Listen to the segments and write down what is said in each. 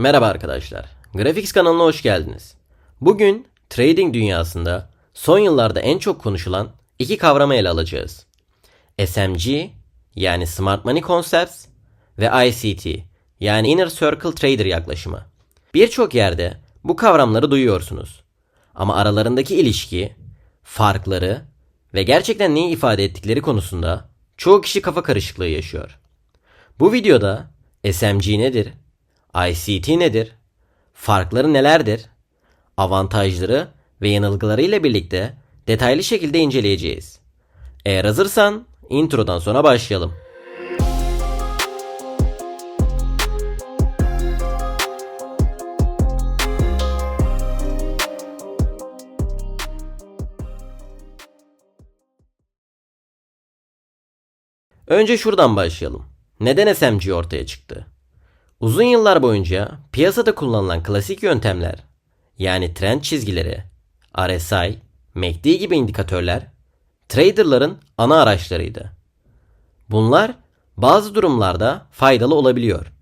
Merhaba arkadaşlar. Graphics kanalına hoş geldiniz. Bugün trading dünyasında son yıllarda en çok konuşulan iki kavramı ele alacağız. SMG yani Smart Money Concepts ve ICT yani Inner Circle Trader yaklaşımı. Birçok yerde bu kavramları duyuyorsunuz. Ama aralarındaki ilişki, farkları ve gerçekten neyi ifade ettikleri konusunda çoğu kişi kafa karışıklığı yaşıyor. Bu videoda SMG nedir? ICT nedir? Farkları nelerdir? Avantajları ve yanılgıları ile birlikte detaylı şekilde inceleyeceğiz. Eğer hazırsan introdan sonra başlayalım. Önce şuradan başlayalım. Neden SMG ortaya çıktı? Uzun yıllar boyunca piyasada kullanılan klasik yöntemler yani trend çizgileri, RSI, MACD gibi indikatörler traderların ana araçlarıydı. Bunlar bazı durumlarda faydalı olabiliyor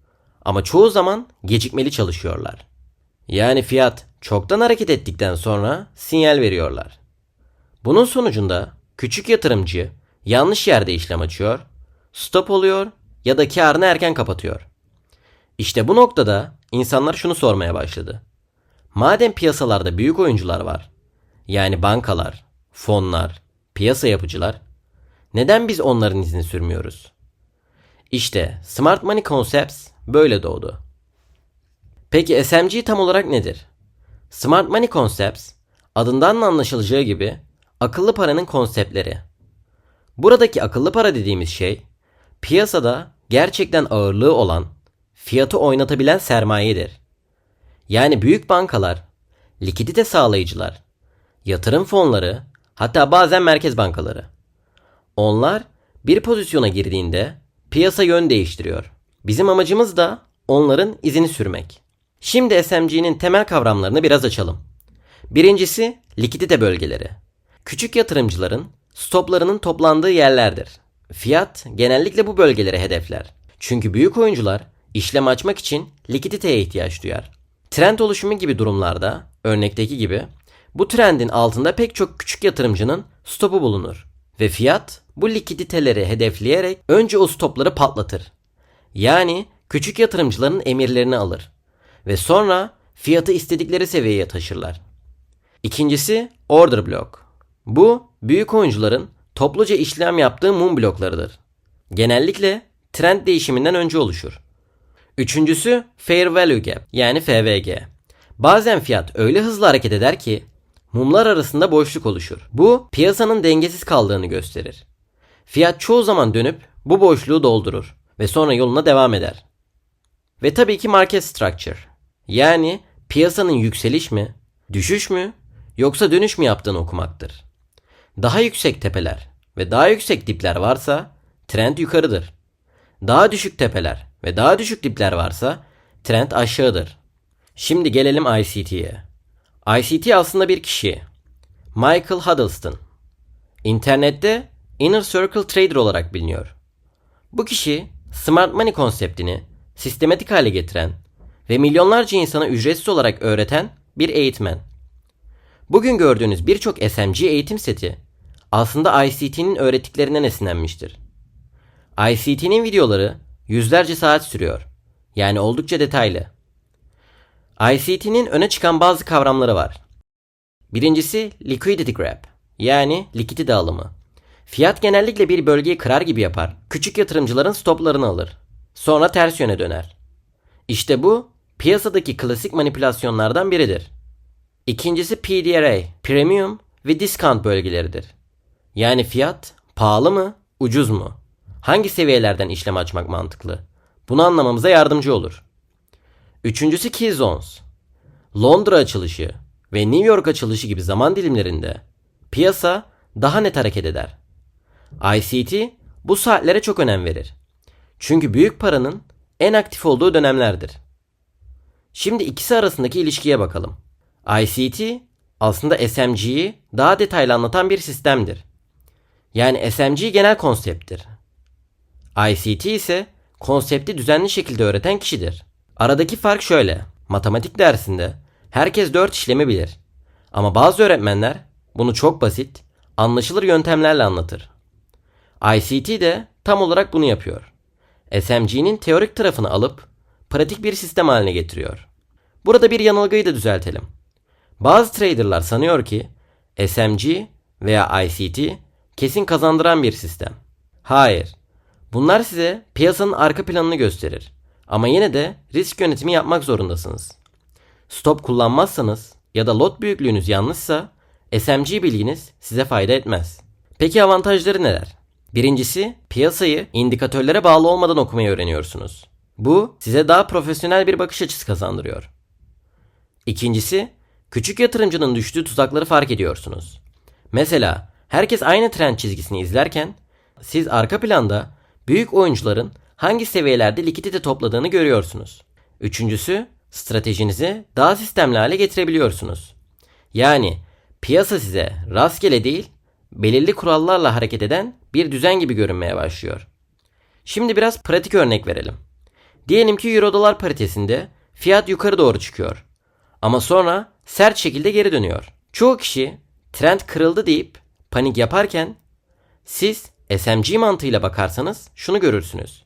ama çoğu zaman gecikmeli çalışıyorlar. Yani fiyat çoktan hareket ettikten sonra sinyal veriyorlar. Bunun sonucunda küçük yatırımcı yanlış yerde işlem açıyor, stop oluyor ya da karını erken kapatıyor. İşte bu noktada insanlar şunu sormaya başladı. Madem piyasalarda büyük oyuncular var, yani bankalar, fonlar, piyasa yapıcılar, neden biz onların izini sürmüyoruz? İşte Smart Money Concepts böyle doğdu. Peki SMG tam olarak nedir? Smart Money Concepts, adından da anlaşılacağı gibi akıllı paranın konseptleri. Buradaki akıllı para dediğimiz şey, piyasada gerçekten ağırlığı olan fiyatı oynatabilen sermayedir. Yani büyük bankalar, likidite sağlayıcılar, yatırım fonları, hatta bazen merkez bankaları. Onlar bir pozisyona girdiğinde piyasa yön değiştiriyor. Bizim amacımız da onların izini sürmek. Şimdi SMG'nin temel kavramlarını biraz açalım. Birincisi likidite bölgeleri. Küçük yatırımcıların stoplarının toplandığı yerlerdir. Fiyat genellikle bu bölgeleri hedefler. Çünkü büyük oyuncular işlem açmak için likiditeye ihtiyaç duyar. Trend oluşumu gibi durumlarda, örnekteki gibi, bu trendin altında pek çok küçük yatırımcının stopu bulunur ve fiyat bu likiditeleri hedefleyerek önce o stopları patlatır. Yani küçük yatırımcıların emirlerini alır ve sonra fiyatı istedikleri seviyeye taşırlar. İkincisi order block. Bu büyük oyuncuların topluca işlem yaptığı mum bloklarıdır. Genellikle trend değişiminden önce oluşur. Üçüncüsü Fair Value Gap yani FVG. Bazen fiyat öyle hızlı hareket eder ki mumlar arasında boşluk oluşur. Bu piyasanın dengesiz kaldığını gösterir. Fiyat çoğu zaman dönüp bu boşluğu doldurur ve sonra yoluna devam eder. Ve tabii ki market structure. Yani piyasanın yükseliş mi, düşüş mü yoksa dönüş mü yaptığını okumaktır. Daha yüksek tepeler ve daha yüksek dipler varsa trend yukarıdır. Daha düşük tepeler ve daha düşük dipler varsa trend aşağıdır. Şimdi gelelim ICT'ye. ICT aslında bir kişi. Michael Huddleston. İnternette Inner Circle Trader olarak biliniyor. Bu kişi Smart Money konseptini sistematik hale getiren ve milyonlarca insana ücretsiz olarak öğreten bir eğitmen. Bugün gördüğünüz birçok SMG eğitim seti aslında ICT'nin öğrettiklerinden esinlenmiştir. ICT'nin videoları yüzlerce saat sürüyor. Yani oldukça detaylı. ICT'nin öne çıkan bazı kavramları var. Birincisi liquidity grab yani likiti dağılımı. Fiyat genellikle bir bölgeyi kırar gibi yapar. Küçük yatırımcıların stoplarını alır. Sonra ters yöne döner. İşte bu piyasadaki klasik manipülasyonlardan biridir. İkincisi PDRA, premium ve discount bölgeleridir. Yani fiyat pahalı mı, ucuz mu? Hangi seviyelerden işlem açmak mantıklı? Bunu anlamamıza yardımcı olur. Üçüncüsü key zones. Londra açılışı ve New York açılışı gibi zaman dilimlerinde piyasa daha net hareket eder. ICT bu saatlere çok önem verir. Çünkü büyük paranın en aktif olduğu dönemlerdir. Şimdi ikisi arasındaki ilişkiye bakalım. ICT aslında SMG'yi daha detaylı anlatan bir sistemdir. Yani SMG genel konsepttir. ICT ise konsepti düzenli şekilde öğreten kişidir. Aradaki fark şöyle. Matematik dersinde herkes 4 işlemi bilir. Ama bazı öğretmenler bunu çok basit, anlaşılır yöntemlerle anlatır. ICT de tam olarak bunu yapıyor. SMG'nin teorik tarafını alıp pratik bir sistem haline getiriyor. Burada bir yanılgıyı da düzeltelim. Bazı traderlar sanıyor ki SMG veya ICT kesin kazandıran bir sistem. Hayır. Bunlar size piyasanın arka planını gösterir. Ama yine de risk yönetimi yapmak zorundasınız. Stop kullanmazsanız ya da lot büyüklüğünüz yanlışsa SMG bilginiz size fayda etmez. Peki avantajları neler? Birincisi piyasayı indikatörlere bağlı olmadan okumayı öğreniyorsunuz. Bu size daha profesyonel bir bakış açısı kazandırıyor. İkincisi küçük yatırımcının düştüğü tuzakları fark ediyorsunuz. Mesela herkes aynı trend çizgisini izlerken siz arka planda büyük oyuncuların hangi seviyelerde likidite topladığını görüyorsunuz. Üçüncüsü stratejinizi daha sistemli hale getirebiliyorsunuz. Yani piyasa size rastgele değil belirli kurallarla hareket eden bir düzen gibi görünmeye başlıyor. Şimdi biraz pratik örnek verelim. Diyelim ki euro dolar paritesinde fiyat yukarı doğru çıkıyor. Ama sonra sert şekilde geri dönüyor. Çoğu kişi trend kırıldı deyip panik yaparken siz SMG mantığıyla bakarsanız şunu görürsünüz.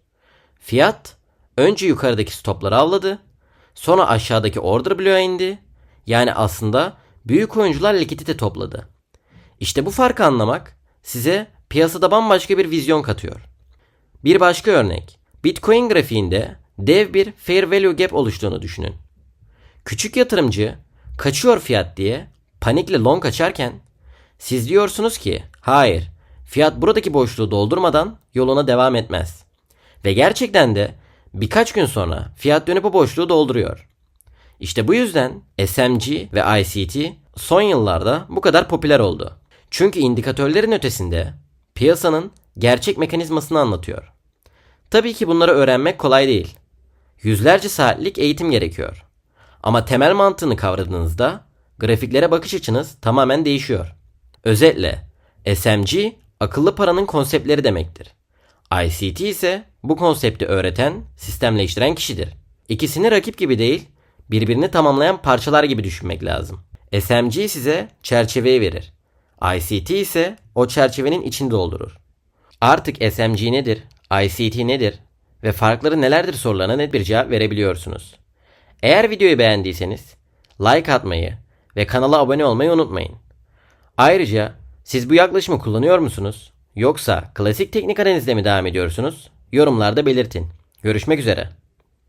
Fiyat önce yukarıdaki stopları avladı, sonra aşağıdaki order bloğa indi. Yani aslında büyük oyuncular likidite topladı. İşte bu farkı anlamak size piyasada bambaşka bir vizyon katıyor. Bir başka örnek. Bitcoin grafiğinde dev bir fair value gap oluştuğunu düşünün. Küçük yatırımcı kaçıyor fiyat diye panikle long açarken siz diyorsunuz ki hayır fiyat buradaki boşluğu doldurmadan yoluna devam etmez. Ve gerçekten de birkaç gün sonra fiyat dönüp o boşluğu dolduruyor. İşte bu yüzden SMG ve ICT son yıllarda bu kadar popüler oldu. Çünkü indikatörlerin ötesinde piyasanın gerçek mekanizmasını anlatıyor. Tabii ki bunları öğrenmek kolay değil. Yüzlerce saatlik eğitim gerekiyor. Ama temel mantığını kavradığınızda grafiklere bakış açınız tamamen değişiyor. Özetle SMG akıllı paranın konseptleri demektir. ICT ise bu konsepti öğreten, sistemleştiren kişidir. İkisini rakip gibi değil, birbirini tamamlayan parçalar gibi düşünmek lazım. SMG size çerçeveyi verir. ICT ise o çerçevenin içini doldurur. Artık SMG nedir, ICT nedir ve farkları nelerdir sorularına net bir cevap verebiliyorsunuz. Eğer videoyu beğendiyseniz like atmayı ve kanala abone olmayı unutmayın. Ayrıca siz bu yaklaşımı kullanıyor musunuz? Yoksa klasik teknik analizle mi devam ediyorsunuz? Yorumlarda belirtin. Görüşmek üzere.